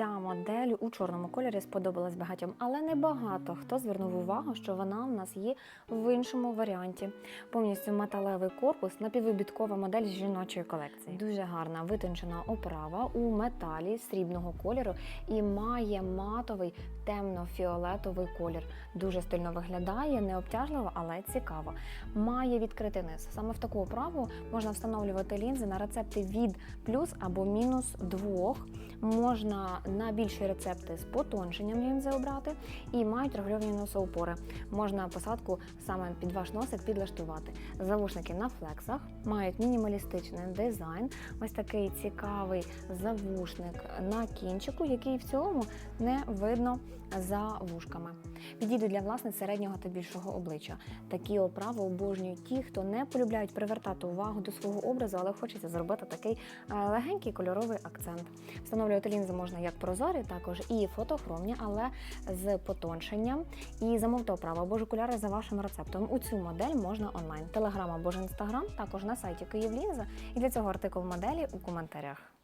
Ця модель у чорному кольорі сподобалась багатьом, але не багато хто звернув увагу, що вона в нас є в іншому варіанті. Повністю металевий корпус, напіввибіткова модель з жіночої колекції. Дуже гарна витончена оправа у металі срібного кольору і має матовий темно-фіолетовий колір. Дуже стильно виглядає, не обтяжливо, але цікаво. Має відкритий низ. Саме в таку оправу можна встановлювати лінзи на рецепти від плюс або мінус двох. Можна на більші рецепти з потонченням лінзи обрати і мають регульовані носоупори. Можна посадку саме під ваш носик підлаштувати. Завушники на флексах мають мінімалістичний дизайн. Ось такий цікавий завушник на кінчику, який в цілому не видно за вушками. Підійдуть для власниць середнього та більшого обличчя. Такі оправи обожнюють ті, хто не полюбляють привертати увагу до свого образу, але хочеться зробити такий е, легенький кольоровий акцент. Встановлювати лінзи можна як прозорі, також і фотохромні, але з потонченням. І замовте оправу або ж окуляри за вашим рецептом. У цю модель можна онлайн. Телеграм або ж інстаграм, також на сайті Київлінза. І для цього артикул моделі у коментарях.